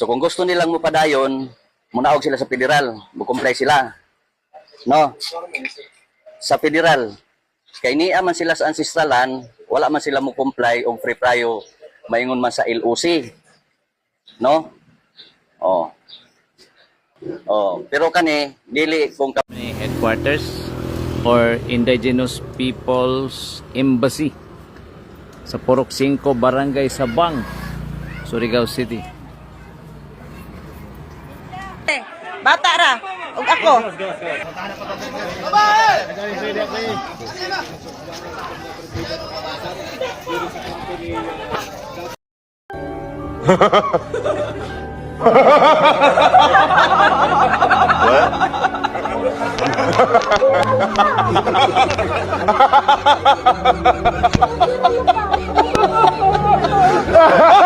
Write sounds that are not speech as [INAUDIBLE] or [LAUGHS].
So kung gusto nilang mupadayon, munaog sila sa federal, mukumply sila. No? Sa federal. Kay niya man sila sa ancestralan, wala man sila mo comply og free prayo maingon man sa LOC. No? Oh. Oh, pero kani dili kung ka- Company headquarters or Indigenous Peoples Embassy sa Purok 5 Barangay Sabang, Surigao City. ate. Bata ra. Ug ako. what? [LAUGHS]